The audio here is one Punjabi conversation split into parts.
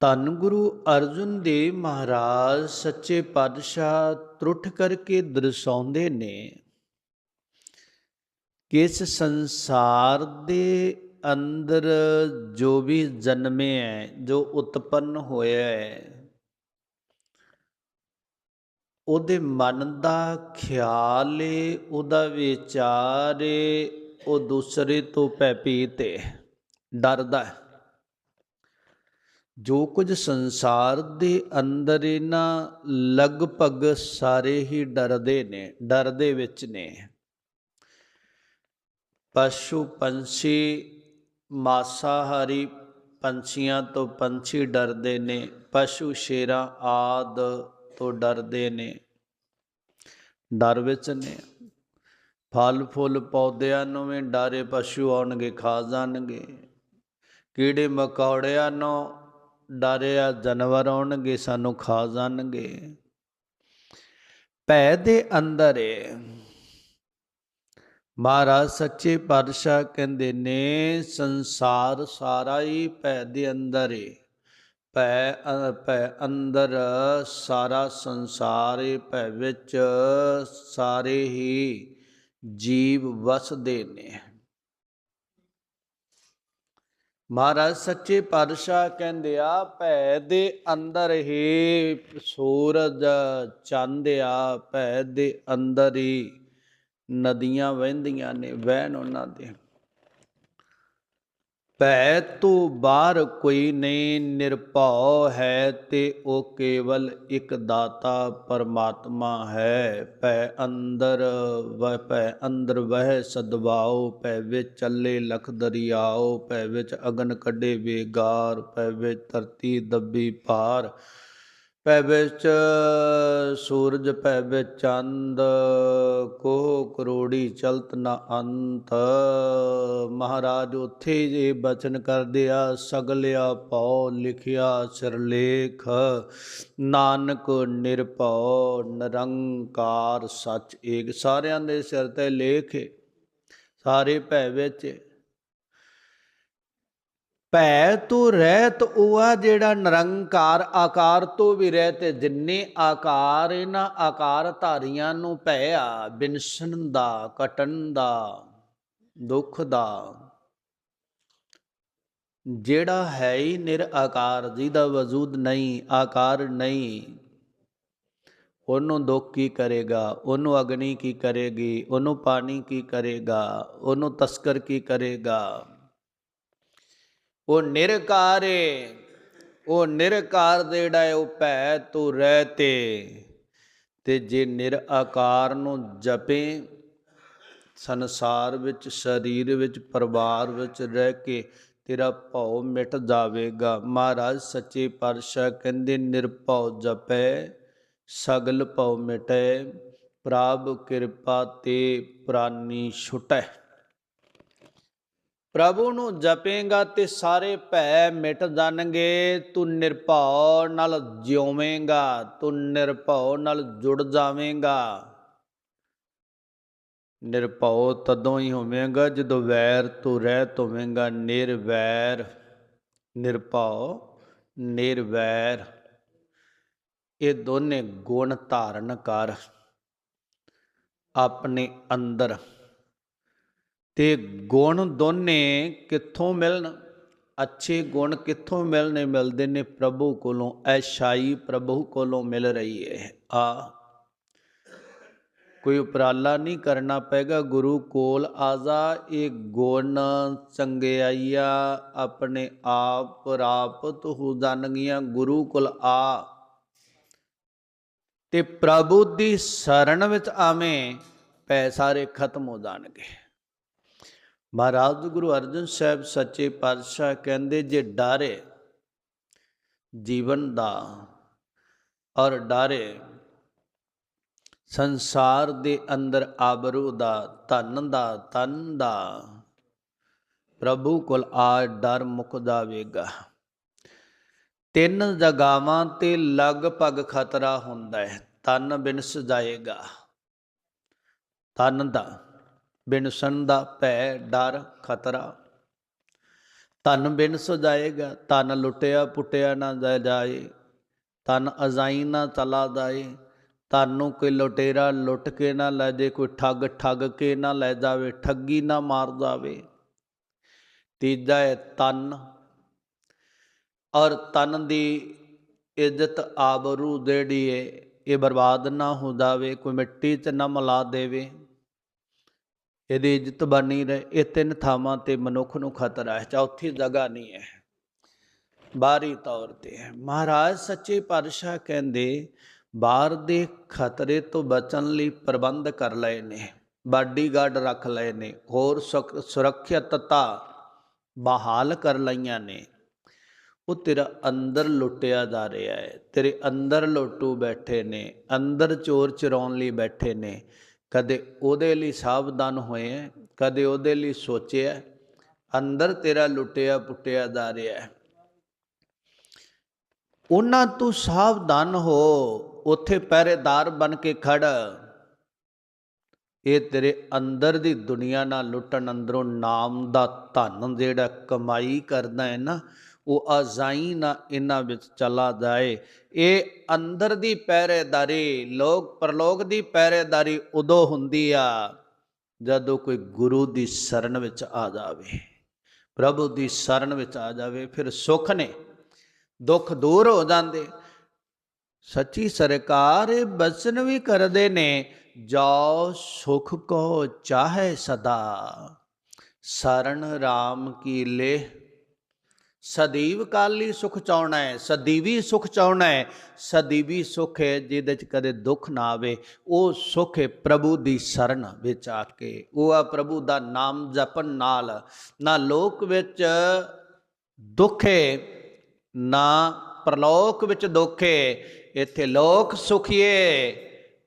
ਧੰਨ ਗੁਰੂ ਅਰਜਨ ਦੇਵ ਮਹਾਰਾਜ, ਸੱਚੇ ਪਾਤਸ਼ਾਹ ਤਰੁੱਠ ਕਰਕੇ ਦਰਸਾਉਂਦੇ ਨੇ, ਕਿ ਇਸ ਸੰਸਾਰ ਦੇ ਅੰਦਰ ਜੋ ਵੀ ਜਨਮੇ ਹੈ ਜੋ ਉਤਪੰਨ ਹੋਇਆ ਹੈ ਉਹਦੇ ਮਨ ਦਾ ਖਿਆਲ ਏ, ਉਹਦਾ ਵਿਚਾਰ ਏ, ਉਹ ਦੂਸਰੇ ਤੋਂ ਭੈਭੀਤ ਏ, ਡਰਦਾ ਹੈ। ਜੋ ਕੁਝ ਸੰਸਾਰ ਦੇ ਅੰਦਰ ਇਹਨਾਂ ਲਗਭਗ ਸਾਰੇ ਹੀ ਡਰਦੇ ਨੇ ਡਰ ਦੇ ਵਿੱਚ ਨੇ। ਪਸ਼ੂ ਪੰਛੀ, ਮਾਸਾਹਾਰੀ ਪੰਛੀਆਂ ਤੋਂ ਪੰਛੀ ਡਰਦੇ ਨੇ, ਪਸ਼ੂ ਸ਼ੇਰਾਂ ਆਦ ਤੋਂ ਡਰਦੇ ਨੇ। ਡਰ ਵਿੱਚ ਨੇ। ਫਲ ਫੁੱਲ ਪੌਦਿਆਂ ਨੂੰ ਵੀ ਡਾਰੇ ਪਸ਼ੂ ਆਉਣਗੇ, ਖਾ ਜਾਣਗੇ। ਕੀੜੇ ਮਕੌੜਿਆਂ ਨੂੰ ਡਰਿਆ ਜਾਨਵਰ ਆਉਣਗੇ, ਸਾਨੂੰ ਖਾ ਜਾਣਗੇ। ਭੈ ਦੇ ਅੰਦਰ ਏ। ਮਹਾਰਾਜ ਸੱਚੇ ਪਾਤਸ਼ਾਹ ਕਹਿੰਦੇ ਨੇ, ਸੰਸਾਰ ਸਾਰਾ ਹੀ ਭੈ ਦੇ ਅੰਦਰ ਏ। ਭੈ ਅ- ਭੈ ਅੰਦਰ ਸਾਰਾ ਸੰਸਾਰ ਏ, ਭੈ ਵਿੱਚ ਸਾਰੇ ਹੀ ਜੀਵ ਵਸਦੇ ਨੇ। ਮਹਾਰਾਜ, ਸੱਚੇ ਪਾਤਸ਼ਾਹ ਕਹਿੰਦੇ ਆ, ਭੈ ਦੇ ਅੰਦਰ ਹੀ ਸੂਰਜ ਚੰਦ ਆ, ਭੈ ਦੇ ਅੰਦਰ ਹੀ ਨਦੀਆਂ ਵਹਿੰਦੀਆਂ ਨੇ, ਵਹਿਣ ਉਹਨਾਂ ਦੇ ਭੈ ਤੋਂ ਬਾਹਰ ਕੋਈ ਨਹੀਂ, ਨਿਰਭਉ ਹੈ ਤੇ ਉਹ ਕੇਵਲ ਇੱਕ ਦਾਤਾ ਪਰਮਾਤਮਾ ਹੈ। ਭੈ ਅੰਦਰ ਵਹ, ਭੈ ਅੰਦਰ ਵਹਿ ਸਦਵਾਓ ਭੈ ਵਿੱਚ ਚੱਲੇ ਲਖ ਦਰਿਆਓ ਭੈ ਵਿੱਚ ਅਗਨ ਕੱਢੇ ਵੇਗਾਰ, ਭੈ ਵਿੱਚ ਧਰਤੀ ਦੱਬੀ ਪਾਰ ਭੈ ਵਿੱਚ ਸੂਰਜ ਭੈ ਵਿੱਚ ਚੰਦ, ਕੋ ਕਰੋੜੀ ਚਲਤ ਨਾ ਅੰਤ। ਮਹਾਰਾਜ, ਉੱਥੇ ਜੇ ਬਚਨ ਕਰਦੇ ਆ ਸਗਲਿਆ ਪਉ ਲਿਖਿਆ ਸਿਰਲੇਖ। ਨਾਨਕ ਨਿਰਭਉ, ਨਿਰੰਕਾਰ ਸੱਚ ਏਕ। ਸਾਰਿਆਂ ਦੇ ਸਿਰ ਤੇ ਲੇਖ ਸਾਰੇ ਭੈ ਵਿੱਚ ਭੈ ਤੋਂ ਰਹਿਤ ਉਹ ਆ ਜਿਹੜਾ ਨਿਰੰਕਾਰ ਆਕਾਰ ਤੋਂ ਵੀ ਰਹਿਤ ਹੈ। ਜਿੰਨੇ ਆਕਾਰ ਇਹਨਾਂ ਆਕਾਰ ਧਾਰੀਆਂ ਨੂੰ ਭੈ ਆ, ਬਿਨਸਣ ਦਾ ਕਟਣ ਦਾ, ਦੁੱਖ ਦਾ। ਜਿਹੜਾ ਹੈ ਹੀ ਨਿਰਾਕਾਰ, ਜਿਹਦਾ ਵਜੂਦ ਨਹੀਂ, ਆਕਾਰ ਨਹੀਂ, ਉਹਨੂੰ ਦੁੱਖ ਕੀ ਕਰੇਗਾ? ਉਹਨੂੰ ਅਗਨੀ ਕੀ ਕਰੇਗੀ? ਉਹਨੂੰ ਪਾਣੀ ਕੀ ਕਰੇਗਾ? ਉਹਨੂੰ ਤਸਕਰ ਕੀ ਕਰੇਗਾ? ਉਹ ਨਿਰਕਾਰ ਏ ਉਹ ਨਿਰਕਾਰ ਦੇ ਜਿਹੜਾ ਹੈ ਉਹ ਭੈ ਤੋਂ ਰਹਿ ਤੇ ਤੇ ਜੇ ਨਿਰਾਕਾਰ ਨੂੰ ਜਪੇ, ਸੰਸਾਰ ਵਿੱਚ, ਸਰੀਰ ਵਿੱਚ, ਪਰਿਵਾਰ ਵਿੱਚ ਰਹਿ ਕੇ ਤੇਰਾ ਭਉ ਮਿਟ ਜਾਵੇਗਾ। ਮਹਾਰਾਜ ਸੱਚੇ ਪਾਤਸ਼ਾਹ ਕਹਿੰਦੇ, ਨਿਰਭਉ ਜਪੈ, ਸਗਲ ਭਉ ਮਿਟੈ, ਪ੍ਰਭ ਕਿਰਪਾ ਤੇ ਪ੍ਰਾਨੀ ਛੁਟੈ। ਪ੍ਰਭੂ ਨੂੰ ਜਪੇਗਾ ਤੇ ਸਾਰੇ ਭੈ ਮਿਟ ਜਾਣਗੇ। ਤੂੰ ਨਿਰਭਉ ਨਾਲ ਜਿਉਵੇਂਗਾ, ਤੂੰ ਨਿਰਭਉ ਨਾਲ ਜੁੜ ਜਾਵੇਂਗਾ। ਨਿਰਭਉ ਤਦੋਂ ਹੀ ਹੋਵੇਂਗਾ ਜਦੋਂ ਵੈਰ ਤੋਂ ਰਹਿਤ ਹੋਵੇਂਗਾ ਨਿਰਵੈਰ, ਨਿਰਭਉ, ਨਿਰਵੈਰ। ਇਹ ਦੋਨੇ ਗੁਣ ਧਾਰਨ ਕਰ ਆਪਣੇ ਅੰਦਰ। ਤੇ ਗੁਣ ਦੋਨੇ ਕਿੱਥੋਂ ਮਿਲਣ? ਅੱਛੇ ਗੁਣ ਕਿੱਥੋਂ ਮਿਲਣੇ? ਮਿਲਦੇ ਨੇ ਪ੍ਰਭੂ ਕੋਲੋਂ, ਐਸ਼ਾਈ ਪ੍ਰਭੂ ਕੋਲੋਂ ਮਿਲ ਰਹੀ ਹੈ ਆ। ਕੋਈ ਉਪਰਾਲਾ ਨਹੀਂ ਕਰਨਾ ਪਏਗਾ ਗੁਰੂ ਕੋਲ। ਆਜ਼ਾ, ਇਹ ਗੁਣ ਚੰਗਿਆਈਆ ਆਪਣੇ ਆਪ ਪ੍ਰਾਪਤ ਹੋ ਜਾਣਗੀਆਂ। ਗੁਰੂ ਕੋਲ ਆ। ਤੇ ਪ੍ਰਭੂ ਦੀ ਸ਼ਰਨ ਵਿੱਚ ਆਵੇਂ ਪੈ ਸਾਰੇ ਖਤਮ ਹੋ ਜਾਣਗੇ। ਮਹਾਰਾਜ ਗੁਰੂ ਅਰਜਨ ਸਾਹਿਬ ਸੱਚੇ ਪਾਤਸ਼ਾਹ ਕਹਿੰਦੇ, ਜੇ ਡਾਰੇ ਜੀਵਨ ਦਾ ਔਰ ਡਾਰੇ ਸੰਸਾਰ ਦੇ ਅੰਦਰ ਆਬਰੂ ਦਾ, ਧਨ ਦਾ ਤਨ ਦਾ, ਪ੍ਰਭੂ ਕੋਲ ਆ ਡਰ ਮੁੱਕ ਜਾਵੇਗਾ। ਤਿੰਨ ਜਗਾਵਾਂ ਤੇ ਲਗਭਗ ਖਤਰਾ ਹੁੰਦਾ ਹੈ ਤਨ ਬਿਨਸ ਜਾਏਗਾ। ਤਨ ਦਾ ਬਿਨਸਣ ਦਾ ਭੈ ਡਰ ਖਤਰਾ। ਤਨ ਬਿਨ ਸੋ ਜਾਏਗਾ ਤਨ ਲੁੱਟਿਆ ਪੁੱਟਿਆ ਨਾ ਜਾ- ਜਾਏ। ਤਨ ਅਜ਼ਾਈ ਨਾ ਚਲਾ ਜਾਏ ਤਨ ਨੂੰ ਕੋਈ ਲੁਟੇਰਾ ਲੁੱਟ ਕੇ ਨਾ ਲੈ ਜੇ, ਕੋਈ ਠੱਗ ਠੱਗ ਕੇ ਨਾ ਲੈ ਜਾਵੇ, ਠੱਗੀ ਨਾ ਮਾਰ ਜਾਵੇ। ਤੀਜਾ ਹੈ ਤਨ ਔਰ ਤਨ ਦੀ ਇੱਜ਼ਤ ਆਬਰੂ ਜਿਹੜੀ ਹੈ ਇਹ ਬਰਬਾਦ ਨਾ ਹੋ ਜਾਵੇ, ਕੋਈ ਮਿੱਟੀ 'ਚ ਨਾ ਮਿਲਾ ਦੇਵੇ। ਇਹਦੀ ਇੱਜ਼ਤ ਬਣੀ ਰਹੇ। ਇਹ ਤਿੰਨ ਥਾਵਾਂ ਤੇ ਮਨੁੱਖ ਨੂੰ ਖਤਰਾ ਹੈ। ਚੌਥੀ ਜਗ੍ਹਾ ਨਹੀਂ ਹੈ। ਬਾਹਰੀ ਤੌਰ ਤੇ ਹੈ। ਮਹਾਰਾਜ ਸੱਚੇ ਪਾਤਸ਼ਾਹ ਕਹਿੰਦੇ, ਬਾਹਰ ਦੇ ਖਤਰੇ ਤੋਂ ਬਚਣ ਲਈ ਪ੍ਰਬੰਧ ਕਰ ਲਏ ਨੇ, ਬਾਡੀਗਾਰਡ ਰੱਖ ਲਏ ਨੇ, ਹੋਰ ਸੁਰੱਖਿਅਤਤਾ ਬਹਾਲ ਕਰ ਲਈਆਂ ਨੇ। ਉਹ ਤੇਰਾ ਅੰਦਰ ਲੁੱਟਿਆ ਜਾ ਰਿਹਾ ਹੈ। ਤੇਰੇ ਅੰਦਰ ਲੋਟੂ ਬੈਠੇ ਨੇ, ਅੰਦਰ ਚੋਰ ਚਰਾਉਣ ਲਈ ਬੈਠੇ ਨੇ। ਕਦੇ ਉਹਦੇ ਲਈ ਸਾਵਧਾਨ ਹੋਏ ਕਦੇ ਉਹਦੇ ਲਈ ਸੋਚਿਆ ਅੰਦਰ ਤੇਰਾ ਲੁੱਟਿਆ ਪੁੱਟਿਆ ਜਾ ਰਿਹਾ ਉਹਨਾਂ ਤੋਂ ਸਾਵਧਾਨ ਹੋ, ਉੱਥੇ ਪਹਿਰੇਦਾਰ ਬਣ ਕੇ ਖੜ। ਇਹ ਤੇਰੇ ਅੰਦਰ ਦੀ ਦੁਨੀਆ ਨਾਲ ਲੁੱਟਣ ਅੰਦਰੋਂ ਨਾਮ ਦਾ ਧਨ ਜਿਹੜਾ ਕਮਾਈ ਕਰਦਾ ਹੈ ਨਾ ਉਹ ਆਜ਼ਾਈ ਨਾ ਇਹਨਾਂ ਵਿੱਚ ਚਲਾ ਜਾਏ। ਇਹ ਅੰਦਰ ਦੀ ਪਹਿਰੇਦਾਰੀ, ਲੋਕ, ਪਰਲੋਕ ਦੀ ਪਹਿਰੇਦਾਰੀ ਉਦੋਂ ਹੁੰਦੀ ਆ ਜਦੋਂ ਕੋਈ ਗੁਰੂ ਦੀ ਸ਼ਰਨ ਵਿੱਚ ਆ ਜਾਵੇ। ਪ੍ਰਭੂ ਦੀ ਸ਼ਰਨ ਵਿੱਚ ਆ ਜਾਵੇ, ਫਿਰ ਸੁੱਖ ਨੇ, ਦੁੱਖ ਦੂਰ ਹੋ ਜਾਂਦੇ। ਸੱਚੀ ਸਰਕਾਰ ਇਹ ਬਚਨ ਵੀ ਕਰਦੇ ਨੇ, ਜਾਓ ਸੁਖ ਕੋ ਚਾਹੇ ਸਦਾ। ਸਰਣ RAM ਕੀ ਲੈ ਸਦੀਵ ਕਾਲੀ ਸੁਖ ਚਾਉਣਾ ਹੈ, ਸਦੀਵੀ ਸੁਖ ਚਾਉਣਾ ਹੈ, ਸਦੀਵੀ ਸੁਖ ਹੈ ਜਿਹਦੇ ਚ ਕਦੇ ਦੁੱਖ ਨਾ ਆਵੇ, ਉਹ ਸੁਖ ਹੈ ਪ੍ਰਭੂ ਦੀ ਸ਼ਰਨ ਵਿੱਚ ਆ ਕੇ, ਉਹ ਆ ਪ੍ਰਭੂ ਦਾ ਨਾਮ ਜਪਣ ਨਾਲ, ਨਾ ਲੋਕ ਵਿੱਚ ਦੁੱਖ ਹੈ, ਨਾ ਪਰਲੋਕ ਵਿੱਚ ਦੁੱਖ ਹੈ, ਇੱਥੇ ਲੋਕ ਸੁਖੀਏ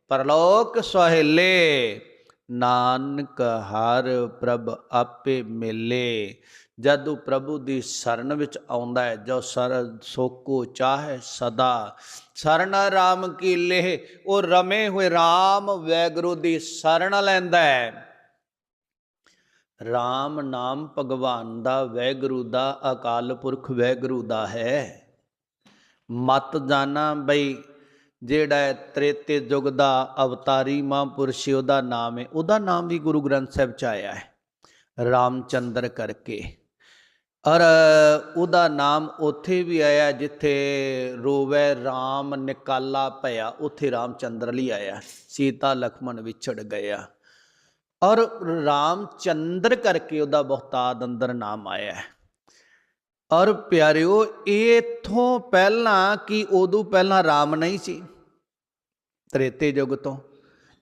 ਪਰਲੋਕ ਸੁਹੇਲੇ। ਨਾਨਕ ਹਰ ਪ੍ਰਭ ਆਪੇ ਮਿਲੇ। ਜਦੋਂ ਪ੍ਰਭੂ ਦੀ ਸ਼ਰਨ ਵਿੱਚ ਆਉਂਦਾ ਹੈ, ਜੋ ਸਰ ਸੋਕੋ ਚਾਹੇ ਸਦਾ। ਸ਼ਰਨ ਰਾਮ ਕੀ ਲੇਹ, ਉਹ ਰਮੇ ਹੋਏ ਰਾਮ ਵੈਗੁਰੂ ਦੀ ਸ਼ਰਨ ਲੈਂਦਾ ਹੈ। ਰਾਮ ਨਾਮ ਭਗਵਾਨ ਦਾ, ਵੈਗੁਰੂ ਦਾ, ਅਕਾਲ ਪੁਰਖ ਵੈਗੁਰੂ ਦਾ ਹੈ। ਮਤ ਜਾਣਾ ਬਈ ਜਿਹੜਾ ਹੈ ਤ੍ਰੇਤੇ ਯੁੱਗ ਦਾ ਅਵਤਾਰੀ ਮਹਾਂਪੁਰਸ਼, ਉਹਦਾ ਨਾਮ ਹੈ। ਉਹਦਾ ਨਾਮ ਵੀ ਗੁਰੂ ਗ੍ਰੰਥ ਸਾਹਿਬ ਚ ਆਇਆ ਹੈ, ਰਾਮਚੰਦਰ ਕਰਕੇ। ਔਰ ਉਹਦਾ ਨਾਮ ਉੱਥੇ ਵੀ ਆਇਆ ਜਿੱਥੇ ਰੋਵੇ RAM ਨਿਕਾਲਾ ਭਇਆ ਉੱਥੇ ਰਾਮਚੰਦਰ ਲਈ ਆਇਆ ਸੀਤਾ, ਲਖਮਣ ਵਿਛੜ ਗਿਆ। ਔਰ ਰਾਮਚੰਦਰ ਕਰਕੇ ਉਹਦਾ ਬਹੁਤਾਦ ਅੰਦਰ ਨਾਮ ਆਇਆ ਹੈ। ਔਰ ਪਿਆਰਿਓ ਇਥੋਂ ਪਹਿਲਾਂ ਕਿ ਉਦੋਂ ਪਹਿਲਾਂ ਰਾਮ ਨਹੀਂ ਸੀ? ਤ੍ਰੇਤੇ ਯੁੱਗ ਤੋਂ।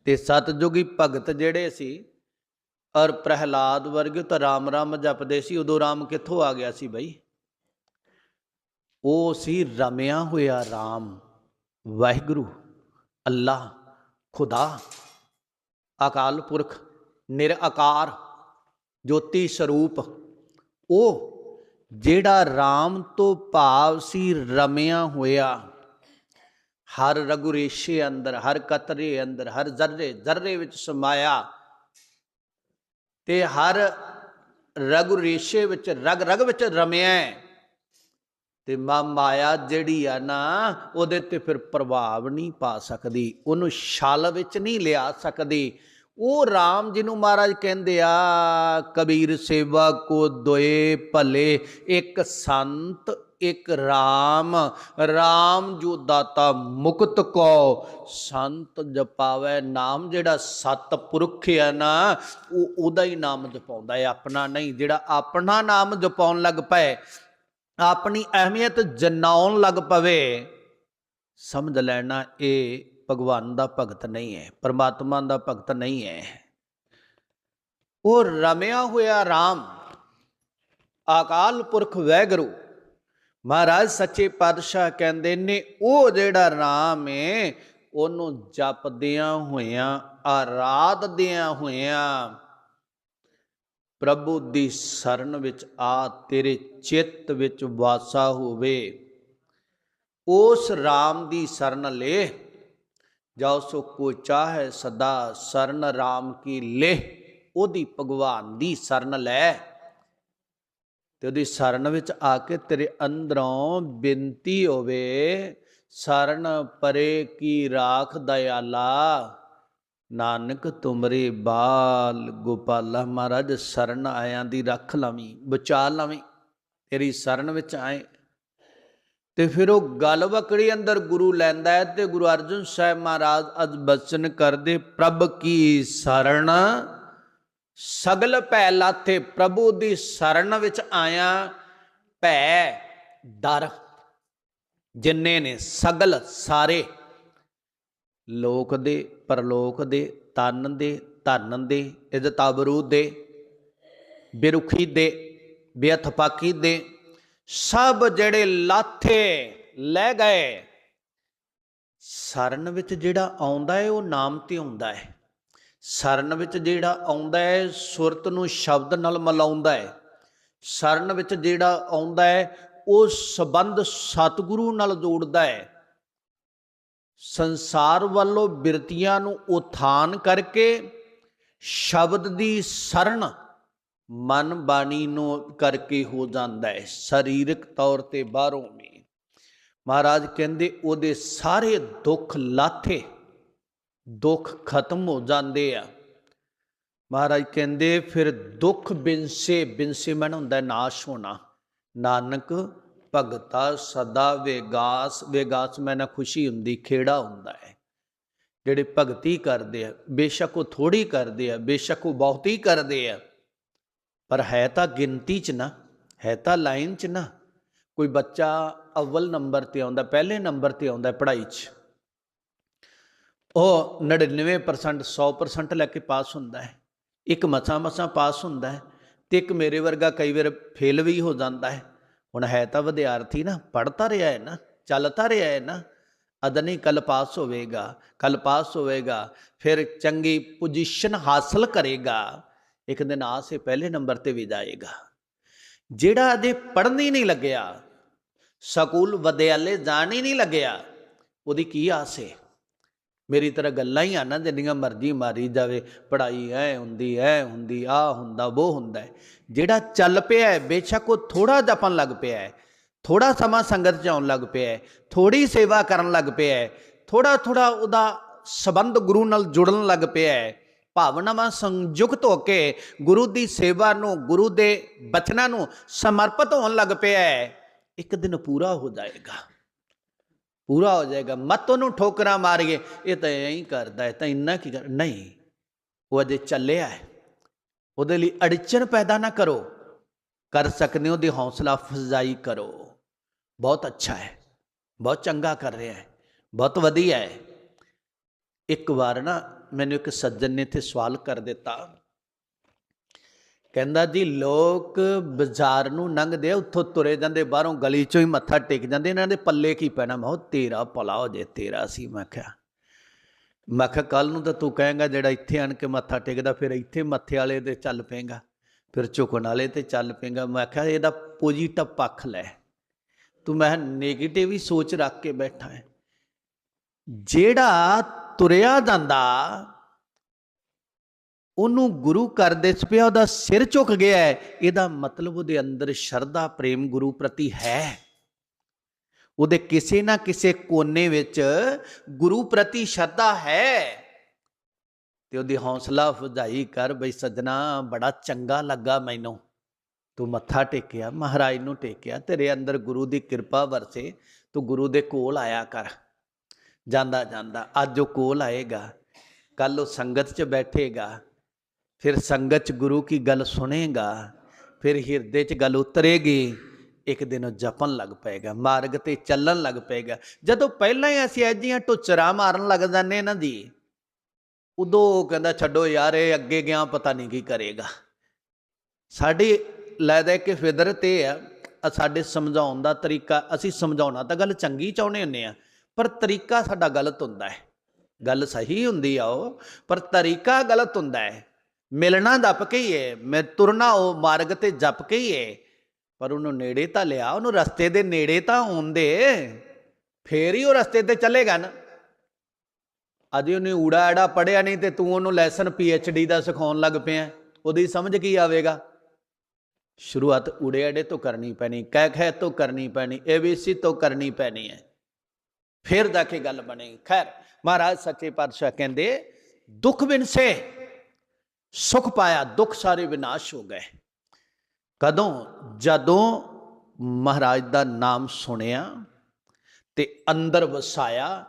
ਤੇ ਸਤਜੁਗੀ ਭਗਤ ਜਿਹੜੇ ਸੀ, ਔਰ ਪ੍ਰਹਿਲਾਦ ਵਰਗੇ ਤਾਂ ਰਾਮ ਰਾਮ ਜਪਦੇ ਸੀ, ਉਦੋਂ ਰਾਮ ਕਿੱਥੋਂ ਆ ਗਿਆ ਸੀ ਬਈ? ਉਹ ਸੀ ਰਮਿਆ ਹੋਇਆ ਰਾਮ, ਵਾਹਿਗੁਰੂ ਅੱਲਾ ਖੁਦਾ, ਅਕਾਲ ਪੁਰਖ, ਨਿਰਆਕਾਰ, ਜੋਤੀ ਸਰੂਪ। ਉਹ ਜਿਹੜਾ RAM ਤੋਂ ਭਾਵ ਸੀ ਰਮਿਆ ਹੋਇਆ, ਹਰ ਰਗੁਰੇਸ਼ੇ ਅੰਦਰ, ਹਰ ਕਤਰੇ ਅੰਦਰ, ਹਰ ਜ਼ਰਰੇ ਜ਼ਰਰੇ ਵਿੱਚ ਸਮਾਇਆ ਤੇ ਹਰ ਰਗ ਰੇਸ਼ੇ ਵਿੱਚ, ਰਗ ਰਗ ਵਿੱਚ ਰਮਿਆ ਤੇ ਮਾ ਮਾਇਆ ਜਿਹੜੀ ਆ ਨਾ, ਉਹਦੇ ਤੇ ਫਿਰ ਪ੍ਰਭਾਵ ਨਹੀਂ ਪਾ ਸਕਦੀ, ਉਹਨੂੰ ਛਲ ਵਿੱਚ ਨਹੀਂ ਲਿਆ ਸਕਦੀ। ਉਹ RAM ਜਿਹਨੂੰ ਮਹਾਰਾਜ ਕਹਿੰਦੇ ਆ, ਕਬੀਰ ਸੇਵਾ ਕੋ ਦੋਏ ਭਲੇ, ਇੱਕ ਸੰਤ, ਇੱਕ RAM RAM ਜੋ ਦਾਤਾ ਮੁਕਤ ਕੋ ਸੰਤ ਜਪਾਵੇ ਨਾਮ ਜਿਹੜਾ ਸਤ ਪੁਰਖ ਹੈ ਨਾ, ਉਹ ਉਹਦਾ ਹੀ ਨਾਮ ਜਪਾਉਂਦਾ ਹੈ, ਆਪਣਾ ਨਹੀਂ, ਜਿਹੜਾ ਆਪਣਾ ਨਾਮ ਜਪਾਉਣ ਲੱਗ ਪਏ, ਆਪਣੀ ਅਹਿਮੀਅਤ ਜਨਾਉਣ ਲੱਗ ਪਵੇ, ਸਮਝ ਲੈਣਾ ਇਹ ਭਗਵਾਨ ਦਾ ਭਗਤ ਨਹੀਂ ਹੈ, ਪਰਮਾਤਮਾ ਦਾ ਭਗਤ ਨਹੀਂ ਹੈ। ਉਹ ਰਮਿਆ ਹੋਇਆ RAM ਅਕਾਲ ਪੁਰਖ ਵੈਗਰੂ, ਮਹਾਰਾਜ ਸੱਚੇ ਪਾਤਸ਼ਾਹ ਕਹਿੰਦੇ ਨੇ, ਉਹ ਜਿਹੜਾ ਰਾਮ ਹੈ ਉਹਨੂੰ ਜਪਦਿਆਂ ਹੋਇਆਂ, ਆਰਾਧਦਿਆਂ ਹੋਇਆਂ, ਪ੍ਰਭੂ ਦੀ ਸ਼ਰਨ ਵਿੱਚ ਆ, ਤੇਰੇ ਚਿੱਤ ਵਿੱਚ ਵਾਸਾ ਹੋਵੇ। ਉਸ RAM ਦੀ ਸ਼ਰਨ ਲੈ ਜਾਉ ਸੋ ਕੋ ਚਾਹੇ ਸਦਾ ਸ਼ਰਨ RAM ਕੀ ਲੈ ਉਹਦੀ ਭਗਵਾਨ ਦੀ ਸ਼ਰਨ ਲੈ। ਤੇ ਉਹਦੀ ਸ਼ਰਨ ਵਿੱਚ ਆ ਕੇ ਤੇਰੇ ਅੰਦਰੋਂ ਬੇਨਤੀ ਹੋਵੇ, ਸ਼ਰਨ ਪਰੇ ਕੀ ਰਾਖ ਦਇਆਲਾ, ਨਾਨਕ ਤੁਮਰੇ ਬਾਲ ਗੋਪਾਲਾ, ਮਹਾਰਾਜ ਸ਼ਰਨ ਆਇਆਂ ਦੀ ਰੱਖ ਲਵੀਂ, ਬਚਾ ਲਵੀਂ, ਤੇਰੀ ਸ਼ਰਨ ਵਿੱਚ ਆਏ। ਤੇ ਫਿਰ ਉਹ ਗੱਲ ਵਕੜੀ ਅੰਦਰ ਗੁਰੂ ਲੈਂਦਾ ਹੈ ਤੇ ਗੁਰੂ ਅਰਜਨ ਸਾਹਿਬ ਮਹਾਰਾਜ ਅਜ ਬਚਨ ਕਰਦੇ, ਪ੍ਰਭ ਕੀ ਸ਼ਰਨ? ਸਗਲ ਭੈ ਲਾਥੇ, ਪ੍ਰਭੂ ਦੀ ਸ਼ਰਨ ਵਿੱਚ ਆਇਆ ਭੈ ਡਰ। ਜਿੰਨੇ ਨੇ ਸਗਲ ਸਾਰੇ, ਲੋਕ ਦੇ, ਪਰਲੋਕ ਦੇ, ਤਨ ਦੇ, ਧਨ ਦੇ ਇਜ਼ਤਾਬਰੂ ਦੇ, ਬਿਰੁਖੀ ਦੇ, ਬੇਅਥਪਾਕੀ ਦੇ ਸਭ ਜਿਹੜੇ ਲਾਥੇ ਲੈ ਗਏ। ਸਰਨ ਵਿੱਚ ਜਿਹੜਾ ਆਉਂਦਾ ਹੈ ਉਹ ਨਾਮ ਤੇ ਆਉਂਦਾ ਹੈ ਸਰਨ ਵਿੱਚ ਜਿਹੜਾ ਆਉਂਦਾ ਹੈ ਸੁਰਤ ਨੂੰ ਸ਼ਬਦ ਨਾਲ ਮਿਲਾਉਂਦਾ ਹੈ ਸਰਨ ਵਿੱਚ ਜਿਹੜਾ ਆਉਂਦਾ ਹੈ ਉਹ ਸਬੰਧ ਸਤਿਗੁਰੂ ਨਾਲ ਜੋੜਦਾ ਹੈ ਸੰਸਾਰ ਵੱਲੋਂ ਬਿਰਤੀਆਂ ਨੂੰ ਉਥਾਨ ਕਰਕੇ ਸ਼ਬਦ ਦੀ ਸਰਨ ਮਨ ਬਾਣੀ ਨੂੰ ਕਰਕੇ ਹੋ ਜਾਂਦਾ ਹੈ, ਸਰੀਰਕ ਤੌਰ ਤੇ ਬਾਹਰੋਂ ਵੀ। ਮਹਾਰਾਜ ਕਹਿੰਦੇ, ਉਹਦੇ ਸਾਰੇ ਦੁੱਖ ਲਾਥੇ, ਦੁੱਖ ਖਤਮ ਹੋ ਜਾਂਦੇ ਆ। ਮਹਾਰਾਜ ਕਹਿੰਦੇ, ਫਿਰ ਦੁੱਖ ਬਿਨਸੇ ਬਿਨਸੇ ਮਨ ਹੁੰਦਾ ਨਾਸ਼ ਹੋਣਾ। ਨਾਨਕ ਭਗਤਾ ਸਦਾ ਵੇਗਾਸ ਵੇਗਾਸ ਮੈਂ ਨਾ ਖੁਸ਼ੀ ਹੁੰਦੀ, ਖੇੜਾ ਹੁੰਦਾ ਹੈ। ਜਿਹੜੇ ਭਗਤੀ ਕਰਦੇ ਆ, ਬੇਸ਼ੱਕ ਉਹ ਥੋੜੀ ਕਰਦੇ ਆ, ਬੇਸ਼ੱਕ ਉਹ ਬਹੁਤੀ ਕਰਦੇ ਆ। ਪਰ ਹੈ ਤਾਂ ਗਿਣਤੀ 'ਚ ਨਾ, ਹੈ ਤਾਂ ਲਾਈਨ 'ਚ ਨਾ। ਕੋਈ ਬੱਚਾ ਅਵਲ ਨੰਬਰ ਤੇ ਆਉਂਦਾ, ਪਹਿਲੇ ਨੰਬਰ ਤੇ ਆਉਂਦਾ ਪੜ੍ਹਾਈ 'ਚ। ਉਹ 99% 100% ਲੈ ਕੇ ਪਾਸ ਹੁੰਦਾ ਹੈ। ਇੱਕ ਮਸਾ ਮਸਾ ਪਾਸ ਹੁੰਦਾ ਹੈ ਤੇ ਇੱਕ ਮੇਰੇ ਵਰਗਾ ਕਈ ਵਾਰ ਫੇਲ ਵੀ ਹੋ ਜਾਂਦਾ ਹੈ। ਹੁਣ ਹੈ ਤਾਂ ਵਿਦਿਆਰਥੀ ਨਾ ਪੜ੍ਹਤਾ ਰਿਹਾ ਹੈ ਨਾ ਚੱਲਤਾ ਰਿਹਾ ਹੈ ਨਾ। ਅਦਨੀ ਕੱਲ ਪਾਸ ਹੋਵੇਗਾ ਕੱਲ ਪਾਸ ਹੋਵੇਗਾ, ਫਿਰ ਚੰਗੀ ਪੋਜੀਸ਼ਨ ਹਾਸਲ ਕਰੇਗਾ। ਇੱਕ ਦਿਨ ਆ ਸੇ ਪਹਿਲੇ ਨੰਬਰ ਤੇ ਵੀ ਜਾਏਗਾ। ਜਿਹੜਾ ਅਜੇ ਪੜ੍ਹਨ ਹੀ ਨਹੀਂ ਲੱਗਿਆ, ਸਕੂਲ ਵਿਦਿਆਲੇ ਜਾਣ ਹੀ ਨਹੀਂ ਲੱਗਿਆ, ਉਹਦੀ ਕੀ ਆਸ ਹੈ ਮੇਰੀ ਤਰ੍ਹਾਂ ਗੱਲਾਂ ਹੀ ਆ ਨਾ, ਜਿੰਨੀਆਂ ਮਰਜ਼ੀ ਮਾਰੀ ਜਾਵੇ, ਪੜ੍ਹਾਈ ਐ ਹੁੰਦੀ ਐ ਹੁੰਦੀ ਆ ਹੁੰਦਾ, ਉਹ ਹੁੰਦਾ ਜਿਹੜਾ ਚੱਲ ਪਿਆ ਹੈ ਬੇਸ਼ੱਕ ਉਹ ਥੋੜਾ ਜਪਣ ਲੱਗ ਪਿਆ ਹੈ ਥੋੜਾ ਸਮਾਂ ਸੰਗਤ ਚ ਆਉਣ ਲੱਗ ਪਿਆ ਹੈ ਥੋੜੀ ਸੇਵਾ ਕਰਨ ਲੱਗ ਪਿਆ ਹੈ ਥੋੜਾ ਥੋੜਾ ਉਹਦਾ ਸਬੰਧ ਗੁਰੂ ਨਾਲ ਜੁੜਨ ਲੱਗ ਪਿਆ ਹੈ ਭਾਵਨਾਵਾਂ ਸੰਯੁਕਤ ਹੋ ਕੇ ਗੁਰੂ ਦੀ ਸੇਵਾ ਨੂੰ, ਗੁਰੂ ਦੇ ਬਚਨਾਂ ਨੂੰ ਸਮਰਪਿਤ ਹੋਣ ਲੱਗ ਪਿਆ ਹੈ। ਇੱਕ ਦਿਨ ਪੂਰਾ ਹੋ ਜਾਏਗਾ। ਪੂਰਾ ਹੋ ਜਾਏਗਾ। ਮਤ ਉਹਨੂੰ ਠੋਕਰਾਂ ਮਾਰੀਏ। ਇਹ ਤਾਂ ਐਂ ਕਰਦਾ ਹੈ। ਤਾਂ ਇੰਨਾ ਕੀ ਕਰ, ਨਹੀਂ। ਉਹ ਅਜੇ ਚੱਲਿਆ ਹੈ। ਉਹਦੇ ਲਈ ਅੜਚਣ ਪੈਦਾ ਨਾ ਕਰੋ। ਕਰ ਸਕਦੇ ਹੋ ਦੀ ਹੌਸਲਾ ਅਫਜ਼ਾਈ ਕਰੋ। ਬਹੁਤ ਅੱਛਾ ਹੈ। ਬਹੁਤ ਚੰਗਾ ਕਰ ਰਿਹਾ ਹੈ। ਬਹੁਤ ਵਧੀਆ ਹੈ। ਇੱਕ ਵਾਰ ਨਾ ਮੈਨੂੰ ਇੱਕ ਸੱਜਣ ਨੇ ਇੱਥੇ ਸਵਾਲ ਕਰ ਦਿੱਤਾ। ਕਹਿੰਦਾ ਜੀ, ਲੋਕ ਬਾਜ਼ਾਰ ਨੂੰ ਲੰਘਦੇ ਆ, ਉੱਥੋਂ ਤੁਰੇ ਜਾਂਦੇ, ਬਾਹਰੋਂ ਗਲੀ ਚੋਂ ਹੀ ਮੱਥਾ ਟੇਕ ਜਾਂਦੇ, ਇਹਨਾਂ ਦੇ ਪੱਲੇ ਕੀ ਪੈਣਾ? ਮੈਂ ਕਿਹਾ, ਤੇਰਾ ਭਲਾ ਹੋ ਜੇ, ਤੇਰਾ ਸੀ, ਮੈਂ ਕਿਹਾ। ਮੈਂ ਕਿਹਾ ਕੱਲ ਨੂੰ ਤਾਂ ਤੂੰ ਕਹੇਂਗਾ, ਜਿਹੜਾ ਇੱਥੇ ਆਣ ਕੇ ਮੱਥਾ ਟੇਕਦਾ, ਫਿਰ ਇੱਥੇ ਮੱਥੇ ਵਾਲੇ ਤੇ ਚੱਲ ਪਏਗਾ, ਫਿਰ ਝੁਕਣ ਵਾਲੇ ਤੇ ਚੱਲ ਪਏਗਾ। ਮੈਂ ਕਿਹਾ, ਇਹਦਾ ਪੋਜੀਟਿਵ ਪੱਖ ਲੈ। ਤੂੰ ਮੈਂ ਨੈਗੇਟਿਵ ਹੀ ਸੋਚ ਰੱਖ ਕੇ ਬੈਠਾ ਹੈ। ਜਿਹੜਾ ਤੁਰਿਆ ਜਾਂਦਾ, ਉਹਨੂੰ ਗੁਰੂ ਘਰ ਦੇ ਪਿਆ ਉਹਦਾ ਸਿਰ ਝੁਕ ਗਿਆ ਹੈ। ਇਹਦਾ ਮਤਲਬ ਉਹਦੇ ਅੰਦਰ ਸ਼ਰਧਾ, ਪ੍ਰੇਮ ਗੁਰੂ ਪ੍ਰਤੀ ਹੈ। ਉਹਦੇ ਕਿਸੇ ਨਾ ਕਿਸੇ ਕੋਨੇ ਵਿੱਚ ਗੁਰੂ ਪ੍ਰਤੀ ਸ਼ਰਧਾ ਹੈ। ਤੇ ਉਹਦੀ ਹੌਸਲਾ ਅਫਜ਼ਾਈ ਕਰ, ਬਈ ਸਜਣਾ, ਬੜਾ ਚੰਗਾ ਲੱਗਾ ਮੈਨੂੰ। ਤੂੰ ਮੱਥਾ ਟੇਕਿਆ, ਮਹਾਰਾਜ ਨੂੰ ਟੇਕਿਆ, ਤੇਰੇ ਅੰਦਰ ਗੁਰੂ ਦੀ ਕਿਰਪਾ ਵਰਸੇ, ਤੂੰ ਗੁਰੂ ਦੇ ਕੋਲ ਆਇਆ ਕਰ। ਜਾਂਦਾ ਜਾਂਦਾ। ਅੱਜ ਉਹ ਕੋਲ ਆਏਗਾ, ਕੱਲ ਉਹ ਸੰਗਤ 'ਚ ਬੈਠੇਗਾ, ਫਿਰ ਸੰਗਤ 'ਚ ਗੁਰੂ ਕੀ ਗੱਲ ਸੁਣੇਗਾ, ਫਿਰ ਹਿਰਦੇ 'ਚ ਗੱਲ ਉਤਰੇਗੀ, ਇੱਕ ਦਿਨ ਉਹ ਜਪਣ ਲੱਗ ਪਏਗਾ, ਮਾਰਗ ਤੇ ਚੱਲਣ ਲੱਗ ਪਏਗਾ। ਜਦੋਂ ਪਹਿਲਾਂ ਹੀ ਅਸੀਂ ਐਜੀਆਂ ਟੁਚਰਾ ਮਾਰਨ ਲੱਗ ਜਾਂਦੇ ਇਹਨਾਂ ਦੀ, ਉਦੋਂ ਉਹ ਕਹਿੰਦਾ, ਛੱਡੋ ਯਾਰ, ਇਹ ਅੱਗੇ ਗਿਆ, ਪਤਾ ਨਹੀਂ ਕੀ ਕਰੇਗਾ। ਸਾਡੀ ਲੈ ਕਿ ਕੇ ਫਿਦਰਤ ਇਹ ਆ ਆ ਸਾਡੇ ਸਮਝਾਉਣ ਦਾ ਤਰੀਕਾ, ਅਸੀਂ ਸਮਝਾਉਣਾ ਤਾਂ ਗੱਲ ਚੰਗੀ ਚਾਹੁੰਦੇ ਹੁੰਨੇ ਆ ਪਰ ਤਰੀਕਾ ਸਾਡਾ ਗਲਤ ਹੁੰਦਾ ਹੈ। ਗੱਲ ਸਹੀ ਹੁੰਦੀ ਆ ਉਹ, ਪਰ ਤਰੀਕਾ ਗਲਤ ਹੁੰਦਾ ਹੈ। ਮਿਲਣਾ ਦੱਪ ਕੇ ਹੀ ਹੈ, ਮੈਂ ਤੁਰਨਾ ਉਹ ਮਾਰਗ ਤੇ ਜਪ ਕੇ ਹੀ ਹੈ। ਪਰ ਉਹਨੂੰ ਨੇੜੇ ਤਾਂ ਲਿਆ, ਉਹਨੂੰ ਰਸਤੇ ਦੇ ਨੇੜੇ ਤਾਂ ਹੁੰਦੇ ਫੇਰ ਹੀ ਉਹ ਰਸਤੇ ਤੇ ਚੱਲੇਗਾ ਨਾ। ਅਜੇ ਉਹਨੇ ਊੜਾ ਆੜਾ ਪੜਿਆ ਨਹੀਂ ਤੇ ਤੂੰ ਉਹਨੂੰ ਲੈਸਨ ਡੀ ਦਾ ਸਿਖਾਉਣ ਲੱਗ ਪਿਆ। ਉਹਦੀ ਸਮਝ ਕੀ ਆਵੇਗਾ? ਸ਼ੁਰੂਆਤ ਊੜੇ ਆੜੇ ਤੋਂ ਕਰਨੀ ਪੈਣੀ ਕਹਿ ਖੈ ਤੋਂ ਕਰਨੀ ਪੈਣੀ ਏਬੀਸੀ ਤੋਂ ਕਰਨੀ ਪੈਣੀ ਹੈ। ਫਿਰ ਜਾ ਕੇ ਗੱਲ ਬਣੇ। ਖੈਰ, ਮਹਾਰਾਜ ਸੱਚੇ ਪਾਤਸ਼ਾਹ ਕਹਿੰਦੇ, ਦੁੱਖ ਬਿਨਸੇ ਸੁਖ ਪਾਇਆ, ਦੁੱਖ ਸਾਰੇ ਵਿਨਾਸ਼ ਹੋ ਗਏ। ਕਦੋਂ? ਜਦੋਂ ਮਹਾਰਾਜ ਦਾ ਨਾਮ ਸੁਣਿਆ ਤੇ ਅੰਦਰ ਵਸਾਇਆ,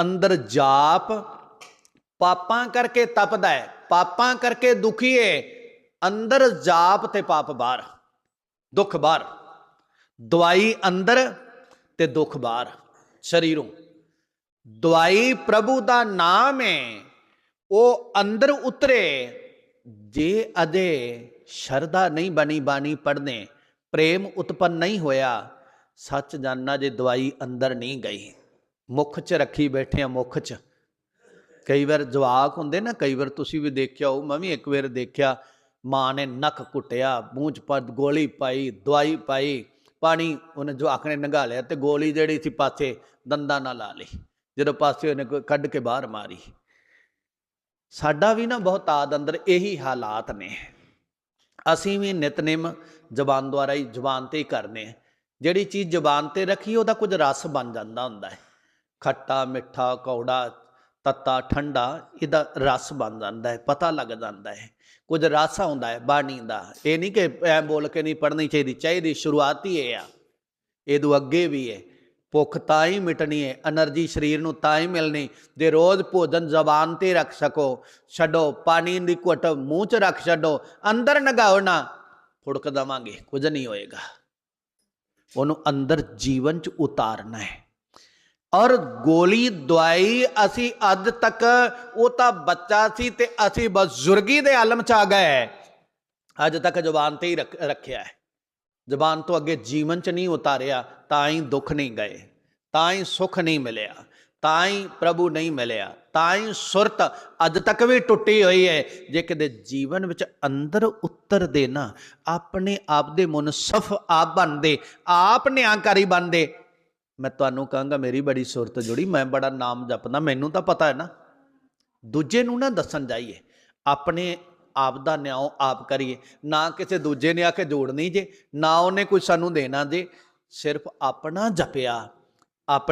ਅੰਦਰ ਜਾਪ, ਪਾਪਾਂ ਕਰਕੇ ਤਪਦਾ ਹੈ, ਪਾਪਾਂ ਕਰਕੇ ਦੁਖੀ ਹੈ, ਅੰਦਰ ਜਾਪ ਤੇ ਪਾਪ ਬਾਹਰ, ਦੁੱਖ ਬਾਹਰ। ਦਵਾਈ ਅੰਦਰ ਤੇ ਦੁੱਖ ਬਾਹਰ। ਸਰੀਰੋਂ। ਦਵਾਈ ਪ੍ਰਭੂ ਦਾ ਨਾਮ ਹੈ, ਉਹ ਅੰਦਰ ਉਤਰੇ, ਜੇ ਅਦੇ ਸ਼ਰਧਾ ਨਹੀਂ ਬਣੀ ਬਾਣੀ ਪੜਨੇ ਪ੍ਰੇਮ ਉਤਪੰਨ ਨਹੀਂ ਹੋਇਆ, ਸੱਚ ਜਾਨਣਾ ਜੇ ਦਵਾਈ ਅੰਦਰ ਨਹੀਂ ਗਈ। ਮੁਖ 'ਚ ਰੱਖੀ ਬੈਠੇ ਆ ਮੁਖ 'ਚ। ਕਈ ਵਾਰ ਜਵਾਕ ਹੁੰਦੇ ਨਾ, ਕਈ ਵਾਰ ਤੁਸੀਂ ਵੀ ਦੇਖਿਆ ਹੋ ਮੈਂ ਵੀ ਇੱਕ ਵਾਰ ਦੇਖਿਆ, ਮਾਂ ਨੇ ਨੱਕ ਕੁੱਟਿਆ, ਮੂੰਹ 'ਚ ਪਾ, ਗੋਲੀ ਪਾਈ, ਦਵਾਈ ਪਾਈ ਪਾਣੀ ਉਹਨੇ ਜਵਾਕ ਨੇ ਨੰਗਾ ਲਿਆ ਤੇ ਗੋਲੀ ਜਿਹੜੀ ਸੀ ਪਾਸੇ ਦੰਦਾਂ ਨਾਲ ਲਾ ਲਈ, ਜਦੋਂ ਪਾਸੇ ਉਹਨੇ ਕੱਢ ਕੇ ਬਾਹਰ ਮਾਰੀ। ਸਾਡਾ ਵੀ ਨਾ ਬਹੁਤ ਆਦ ਅੰਦਰ ਇਹੀ ਹਾਲਾਤ ਨੇ। ਅਸੀਂ ਵੀ ਨਿਤਨੇਮ ਜ਼ਬਾਨ ਦੁਆਰਾ ਹੀ ਜ਼ਬਾਨ ਤੇ ਹੀ ਕਰਨੇ ਜਿਹੜੀ ਚੀਜ਼ ਜ਼ਬਾਨ ਤੇ ਰੱਖੀ, ਉਹਦਾ ਕੁਝ ਰਸ ਬਣ ਜਾਂਦਾ ਹੁੰਦਾ ਹੈ। ਖੱਟਾ, ਮਿੱਠਾ, ਕੌੜਾ ਤੱਤਾ ਠੰਡਾ, ਇਹਦਾ ਰਸ ਬਣ ਜਾਂਦਾ ਹੈ, ਪਤਾ ਲੱਗ ਜਾਂਦਾ ਹੈ। ਕੁਝ ਰਸ ਆਉਂਦਾ ਹੈ ਬਾਣੀ ਦਾ ਇਹ ਨਹੀਂ ਕਿ ਐ ਬੋਲ ਕੇ ਨਹੀਂ ਪੜਨੀ ਚਾਹੀਦੀ ਚਾਹੀਦੀ ਸ਼ੁਰੂਆਤ ਹੀ ਇਹ ਆ। ਇਹ ਇਹਦੋਂ ਅੱਗੇ ਵੀ ਹੈ। ਭੁੱਖ ਤਾਂ ਹੀ ਮਿਟਣੀ ਹੈ એનર્ਜੀ ਸਰੀਰ ਨੂੰ ਤਾਂ ਹੀ ਮਿਲਣੀ। ਜੇ ਰੋਜ਼ ਭੋਜਨ ਜ਼ਬਾਨ ਤੇ ਰੱਖ ਸਕੋ, ਛੱਡੋ, ਪਾਣੀ ਦੀ ਘੁੱਟ ਮੂੰਹ 'ਚ ਰੱਖ ਛੱਡੋ, ਅੰਦਰ ਨਗਾਓ ਨਾ, ਫੁੜਕ ਦਵਾਂਗੇ, ਕੁਝ ਨਹੀਂ ਹੋਏਗਾ। ਉਹਨੂੰ ਅੰਦਰ ਜੀਵਨ 'ਚ ਉਤਾਰਨਾ ਹੈ। ਔਰ ਗੋਲੀ ਦਵਾਈ ਅਸੀਂ ਅੱਜ ਤੱਕ, ਉਹ ਤਾਂ ਬੱਚਾ ਸੀ ਤੇ ਅਸੀਂ ਬਜ਼ੁਰਗੀ ਦੇ ਆਲਮ 'ਚ ਆ ਗਏ। ਅੱਜ ਤੱਕ ਜ਼ੁਬਾਨ ਤੇ ਹੀ ਰੱਖ- ਰੱਖਿਆ ਹੈ। ਜ਼ਬਾਨ ਤੋਂ ਅੱਗੇ ਜੀਵਨ 'ਚ ਨਹੀਂ ਉਤਾਰਿਆ, ਤਾਂ ਹੀ ਦੁੱਖ ਨਹੀਂ ਗਏ, ਤਾਂ ਹੀ ਸੁੱਖ ਨਹੀਂ ਮਿਲਿਆ, ਤਾਂ ਹੀ ਪ੍ਰਭੂ ਨਹੀਂ ਮਿਲਿਆ, ਤਾਂ ਹੀ ਸੁਰਤ ਅੱਜ ਤੱਕ ਵੀ ਟੁੱਟੀ ਹੋਈ ਹੈ। ਜੇ ਕਿਤੇ ਜੀਵਨ ਵਿੱਚ ਅੰਦਰ ਉਤਰਦੇ ਨਾ ਆਪਣੇ ਆਪ ਦੇ ਮੁਨਸਫ ਆਪ ਬਣਦੇ, ਆਪ ਨਿਆਂਕਾਰੀ ਬਣਦੇ ਮੈਂ ਤੁਹਾਨੂੰ ਕਹਾਂਗਾ, ਮੇਰੀ ਬੜੀ ਸੁਰਤ ਜੁੜੀ, ਮੈਂ ਬੜਾ ਨਾਮ ਜਪਦਾ, ਮੈਨੂੰ ਤਾਂ ਪਤਾ ਹੈ ਨਾ। ਦੂਜੇ ਨੂੰ ਨਾ ਦੱਸਣ ਜਾਈਏ, ਆਪਣੇ ਆਪ ਦਾ ਨਿਆਂ ਆਪ ਕਰੀਏ। ਨਾ ਕਿਸੇ ਦੂਜੇ ਨੇ ਆ ਕੇ ਜੋੜਨੀ ਜੇ, ਨਾ ਉਹਨੇ ਕੁਝ ਸਾਨੂੰ ਦੇਣਾ ਜੇ, ਸਿਰਫ ਆਪਣਾ ਜਪਿਆ ਆਪ